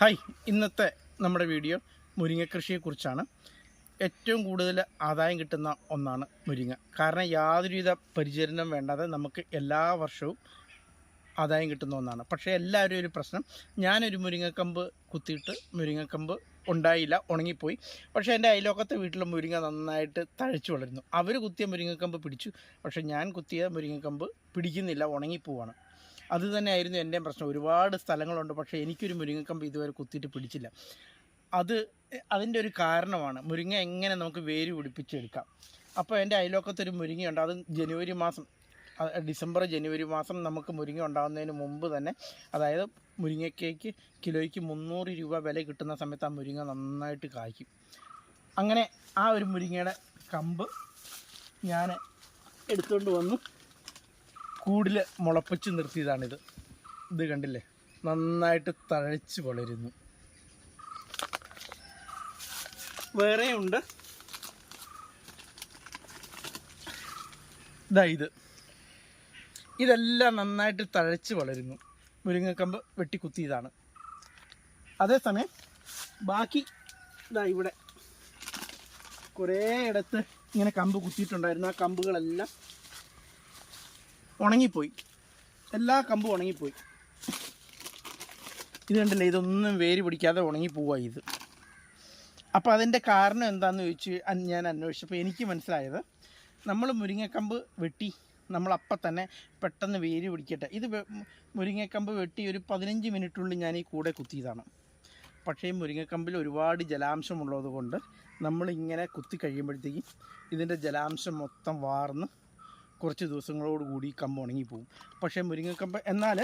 Hi. ഇന്നത്തെ നമ്മുടെ video മുരിങ്ങ കൃഷിയെക്കുറിച്ചാണ് ഏറ്റവും കൂടുതൽ ആദായം കിട്ടുന്ന ഒന്നാണ് മുരിങ്ങ. കാരണം യാതൊരുവിധ പരിചരണം വേണ്ടാതെ നമുക്ക് എല്ലാ വർഷവും ആദായം കിട്ടുന്ന ഒന്നാണ്. പക്ഷേ എല്ലാവരും ഒരു പ്രശ്നം ഞാനൊരു മുരിങ്ങക്കമ്പ് കുത്തിയിട്ട് മുരിങ്ങക്കമ്പ് ഉണ്ടായില്ല ഉണങ്ങിപ്പോയി. പക്ഷേ എന്റെ അയലോക്കത്തെ വീട്ടിലെ മുരിങ്ങ നന്നായിട്ട് തഴച്ചു വളരുന്നു. അവർ കുത്തിയ മുരിങ്ങക്കമ്പ് പിടിച്ചു. പക്ഷേ ഞാൻ കുത്തിയ മുരിങ്ങക്കമ്പ് പിടിക്കുന്നില്ല ഉണങ്ങിപ്പോവാണ്. അത് തന്നെയായിരുന്നു എന്റെ പ്രശ്നം. ഒരുപാട് സ്ഥലങ്ങളുണ്ട് പക്ഷേ എനിക്കൊരു മുരിങ്ങക്കമ്പ് ഇതുവരെ കുത്തിയിട്ട് പിടിച്ചില്ല. അത് അതിന്റെ ഒരു കാരണമാണ് മുരിങ്ങ എങ്ങനെ നമുക്ക് വേര് പിടിപ്പിച്ചെടുക്കാം. അപ്പോൾ എന്റെ അയലോക്കത്തൊരു മുരിങ്ങയുണ്ട് അത് ജനുവരി മാസം ഡിസംബർ ജനുവരി മാസം നമുക്ക് മുരിങ്ങ ഉണ്ടാകുന്നതിന് മുമ്പ് തന്നെ അതായത് മുരിങ്ങയ്ക്കേക്ക് കിലോയ്ക്ക് മുന്നൂറ് രൂപ വില കിട്ടുന്ന സമയത്ത് ആ മുരിങ്ങ നന്നായിട്ട് കായ്ക്കും. അങ്ങനെ ആ ഒരു മുരിങ്ങയുടെ കമ്പ് ഞാൻ എടുത്തുകൊണ്ട് വന്നു. കൂടിൽ മുളപ്പിച്ച് നിർത്തിയതാണിത്. ഇത് കണ്ടില്ലേ? നന്നായിട്ട് തഴച്ച് വളരുന്നു. വേറെയുണ്ട്. ഇതാ ഇത്. ഇതെല്ലാം നന്നായിട്ട് തഴച്ച് വളരുന്നു. മുരിങ്ങക്കമ്പ് വെട്ടിക്കുത്തിയതാണ്. അതേസമയം ബാക്കി ഇതാ ഇവിടെ കുറേ ഇടത്ത് ഇങ്ങനെ കമ്പ് കുത്തിയിട്ടുണ്ടായിരുന്നു. ആ കമ്പുകളെല്ലാം ഉണങ്ങിപ്പോയി. എല്ലാ കമ്പും ഉണങ്ങിപ്പോയി. ഇത് കണ്ടില്ലേ ഇതൊന്നും വേര് പിടിക്കാതെ ഉണങ്ങിപ്പോവുക ഇത്. അപ്പോൾ അതിന്റെ കാരണം എന്താണെന്ന് ചോദിച്ച് ഞാൻ അന്വേഷിച്ചപ്പോൾ എനിക്ക് മനസ്സിലായത് നമ്മൾ മുരിങ്ങക്കമ്പ് വെട്ടി നമ്മളപ്പം തന്നെ പെട്ടെന്ന് വേര് പിടിക്കട്ടെ. ഇത് മുരിങ്ങക്കമ്പ് വെട്ടി ഒരു പതിനഞ്ച് മിനിറ്റുള്ളിൽ ഞാൻ ഈ കൂടെ കുത്തിയതാണ്. പക്ഷേ മുരിങ്ങക്കമ്പിൽ ഒരുപാട് ജലാംശമുള്ളത് കൊണ്ട് നമ്മളിങ്ങനെ കുത്തി കഴിയുമ്പോഴത്തേക്കും ഇതിന്റെ ജലാംശം മൊത്തം വാർന്ന് കുറച്ച് ദിവസങ്ങളോട് കൂടി കമ്പ് ഉണങ്ങിപ്പോവും പക്ഷേ മുരിങ്ങക്കമ്പ് എന്നാൽ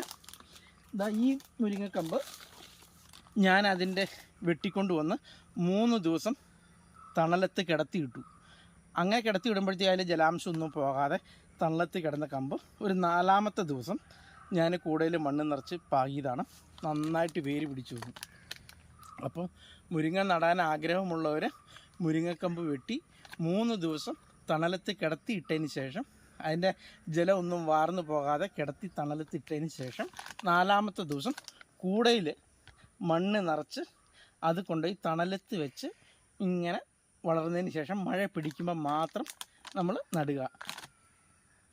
ഇതാ ഈ മുരിങ്ങക്കമ്പ് ഞാൻ അതിന്റെ വെട്ടിക്കൊണ്ട് വന്ന് മൂന്ന് ദിവസം തണലത്ത് കിടത്തിയിട്ടു. അങ്ങനെ കിടത്തി വിടുമ്പോഴത്തേക്ക് അതിൽ ജലാംശം ഒന്നും പോകാതെ തണലത്ത് കിടന്ന കമ്പ് ഒരു നാലാമത്തെ ദിവസം ഞാൻ കൂടുതൽ മണ്ണ് നിറച്ച് പാകിയതാണ്. നന്നായിട്ട് വേര് പിടിച്ചു വന്നു. അപ്പോൾ മുരിങ്ങ നടാൻ ആഗ്രഹമുള്ളവർ മുരിങ്ങക്കമ്പ് വെട്ടി മൂന്ന് ദിവസം തണലത്ത് കിടത്തിയിട്ടതിന് ശേഷം അതിന്റെ ജലമൊന്നും വാർന്നു പോകാതെ കിടത്തി തണലത്തിട്ടതിന് ശേഷം നാലാമത്തെ ദിവസം കൂടയിൽ മണ്ണ് നിറച്ച് അത് കൊണ്ടുപോയി തണലത്ത് വെച്ച് ഇങ്ങനെ വളർന്നതിന് ശേഷം മഴ പിടിക്കുമ്പോൾ മാത്രം നമ്മൾ നടുക.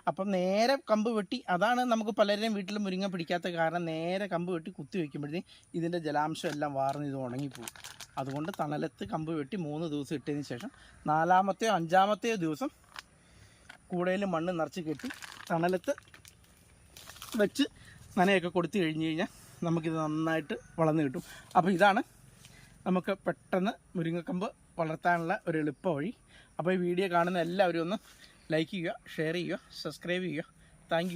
അപ്പം നേരെ കമ്പ് വെട്ടി അതാണ് നമുക്ക് പലരുടെയും വീട്ടിൽ മുരിങ്ങ പിടിക്കാത്ത കാരണം നേരെ കമ്പ് വെട്ടി കുത്തി വയ്ക്കുമ്പോഴത്തേക്കും ഇതിന്റെ ജലാംശം എല്ലാം വാർന്ന് ഇത് ഉണങ്ങിപ്പോകും. അതുകൊണ്ട് തണലത്ത് കമ്പ് വെട്ടി മൂന്ന് ദിവസം ഇട്ടതിന് ശേഷം നാലാമത്തെയോ അഞ്ചാമത്തെയോ ദിവസം കൂടയിൽ മണ്ണ് നിറച്ച് കെട്ടി തണലത്ത് വെച്ച് നനയൊക്കെ കൊടുത്തു കഴിഞ്ഞ് കഴിഞ്ഞാൽ നമുക്കിത് നന്നായിട്ട് വളർന്നു കിട്ടും. അപ്പോൾ ഇതാണ് നമുക്ക് പെട്ടെന്ന് മുരിങ്ങക്കമ്പ് വളർത്താനുള്ള ഒരു എളുപ്പ വഴി. അപ്പോൾ ഈ വീഡിയോ കാണുന്ന എല്ലാവരും ഒന്ന് ലൈക്ക് ചെയ്യുക ഷെയർ ചെയ്യുക സബ്സ്ക്രൈബ് ചെയ്യുക. താങ്ക്